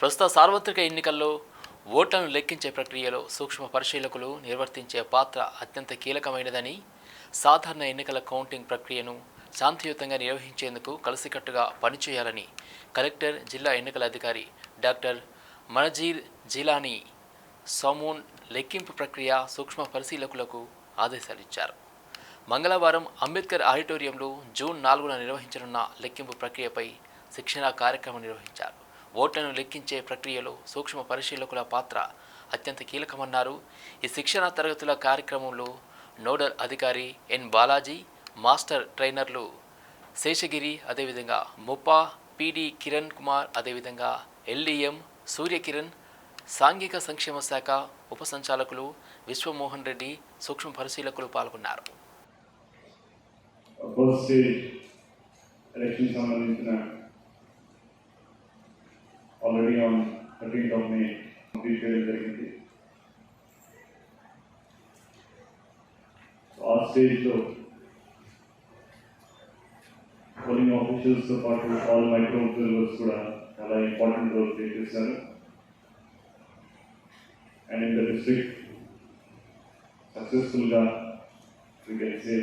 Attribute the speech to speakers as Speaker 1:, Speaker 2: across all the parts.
Speaker 1: ప్రస్తుత సార్వత్రిక ఎన్నికల్లో ఓట్లను లెక్కించే ప్రక్రియలో సూక్ష్మ పరిశీలకులు నిర్వర్తించే పాత్ర అత్యంత కీలకమైనదని సాధారణ ఎన్నికల కౌంటింగ్ ప్రక్రియను శాంతియుతంగా నిర్వహించేందుకు కలిసికట్టుగా పనిచేయాలని కలెక్టర్ జిల్లా ఎన్నికల అధికారి డాక్టర్ మనజీర్ జిలానీ సమూన్ లెక్కింపు ప్రక్రియ సూక్ష్మ పరిశీలకులకు ఆదేశాలిచ్చారు. మంగళవారం అంబేద్కర్ ఆడిటోరియంలో జూన్ నాలుగున నిర్వహించనున్న లెక్కింపు ప్రక్రియపై శిక్షణా కార్యక్రమం నిర్వహించారు. ఓట్లను లెక్కించే ప్రక్రియలో సూక్ష్మ పరిశీలకుల పాత్ర అత్యంత కీలకమన్నారు. ఈ శిక్షణా తరగతుల కార్యక్రమంలో నోడల్ అధికారి ఎన్ బాలాజీ మాస్టర్ ట్రైనర్లు శేషగిరి అదేవిధంగా ముప్పా పిడి కిరణ్ కుమార్ అదేవిధంగా ఎల్డిఎం సూర్యకిరణ్ సాంఘిక సంక్షేమ శాఖ ఉప సంచాలకులు విశ్వమోహన్ రెడ్డి సూక్ష్మ పరిశీలకులు పాల్గొన్నారు.
Speaker 2: సంబంధించిన Already on thirteenth of May complete చేయడం జరిగింది So, ఆ స్టేజ్లో పోలింగ్ ఆఫీషియల్స్తో పాటు ఆల్ మైక్రో అబ్జర్వర్స్ కూడా చాలా ఇంపార్టెంట్ రోల్ ప్లే చేశారు అండ్ ఇన్ ద డిస్ట్రిక్ట్ సక్సెస్ఫుల్గా we can say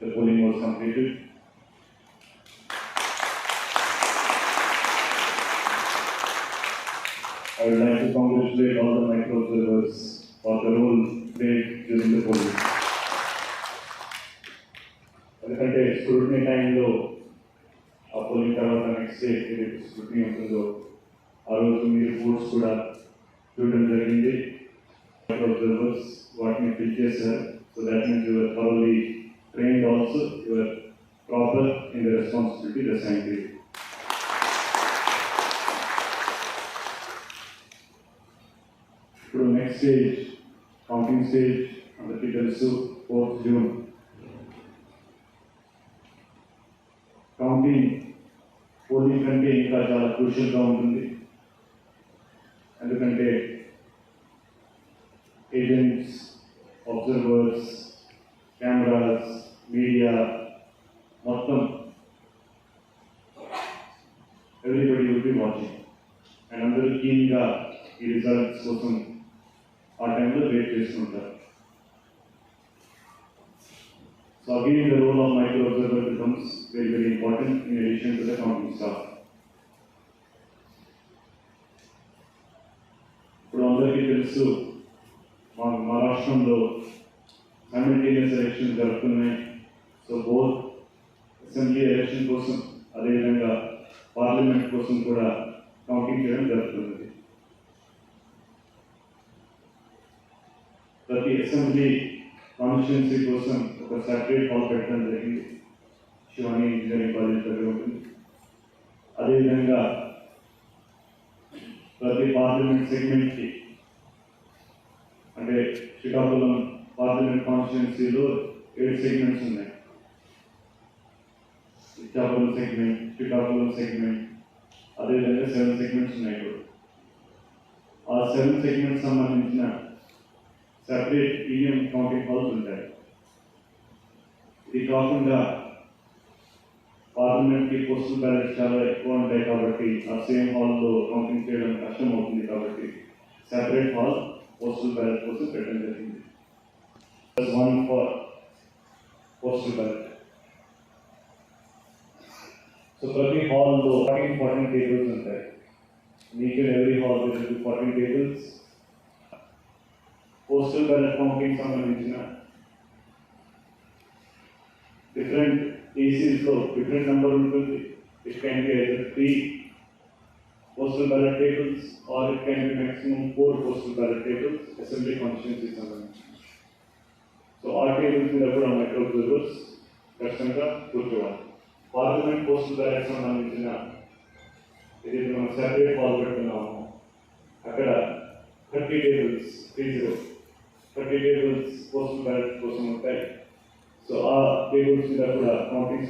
Speaker 2: the polling was completed. I would like to congratulate all the micro observers for the role played during the polling. ఎందుకంటే scrutiny టైంలో ఆ polling తర్వాత next day ఏదైతే scrutiny ఉంటుందో ఆ రోజు మీరు బోర్డ్స్ కూడా చూడడం జరిగింది మైక్రో అబ్జర్వర్స్ వాటిని ఫిల్ చేశారు so that means your thoroughly trained also, you are proper in the responsibility assigned ఇప్పుడు నెక్స్ట్ స్టేజ్ కౌంటింగ్ స్టేజ్ అందరికీ తెలుసు ఫోర్త్ జూన్ కౌంటింగ్ పోలింగ్ కంటే ఇంకా చాలా క్రూషియల్గా ఉంటుంది. ఎందుకంటే ఏజెంట్స్ అబ్జర్వర్స్ కెమెరాస్ మీడియా మొత్తం everybody will be watching and అందరూ కీన్గా ఈ రిజల్ట్స్ కోసం ఆ టైంలో వెయిట్ చేస్తుంటారు. So again the role of micro observer becomes very very important in addition to the counting staff ఇప్పుడు అందరికీ తెలుసు మా మా రాష్ట్రంలో సైమిల్టేనియస్ ఎలక్షన్ జరుగుతున్నాయి. సో బోత్ అసెంబ్లీ ఎలక్షన్ కోసం అదేవిధంగా పార్లమెంట్ కోసం కూడా కౌంటింగ్ చేయడం జరుగుతుంది. అసెంబ్లీ కాన్స్టిట్యున్సీ కోసం ఒక సపరేట్ హాల్ పెట్టడం జరిగింది శివాని ఇంజనీరింగ్ కాలేజ్ దగ్గర ఉంటుంది అదేవిధంగా ప్రతి పార్లమెంట్ సెగ్మెంట్కి అంటే శ్రీకాకుళం పార్లమెంట్ కాన్స్టిట్యున్సీలో ఏడు సెగ్మెంట్స్ ఉన్నాయి ఇచ్చాపురం సెగ్మెంట్ శ్రీకాకుళం సెగ్మెంట్ అదేవిధంగా సెవెన్ సెగ్మెంట్స్ ఉన్నాయి ఇప్పుడు ఆ సెవెన్ సెగ్మెంట్స్ సంబంధించిన సెపరేట్ ఈఎం కౌంటింగ్ హాల్స్ ఉంటాయి ఇది కాకుండా పార్లమెంట్కి పోస్టల్ బ్యాలెట్స్ చాలా ఎక్కువ ఉంటాయి కాబట్టి ఆ సేమ్ హాల్లో కౌంటింగ్ చేయడం కష్టం అవుతుంది కాబట్టి సెపరేట్ హాల్ పోస్టల్ బ్యాలెట్ కోసం పెట్టడం జరిగింది one for postal ballot so ప్రతి హాల్లో ఫార్టీన్ ఫార్టీన్ టేబుల్స్ ఉంటాయి మీకు every hall fourteen tables postal ballot counting సంబంధించిన డిఫరెంట్ ఏసీస్లో డిఫరెంట్ నెంబర్ ఉంటుంది it can be three postal ballot tables or it can be maximum four postal ballot tables, assembly constituency సంబంధించి so ఆ tables మీద కూడా micro observers ఖచ్చితంగా కూర్చోవాలి parliament postal ballot సంబంధించిన ఇది మనం సెపరేట్ హాల్ పెట్టుకున్నాము అక్కడ thirty tables three zero thirty tables postal ballot కోసం ఉంటాయి సో ఆ టేబుల్స్ మీద కూడా కౌంటింగ్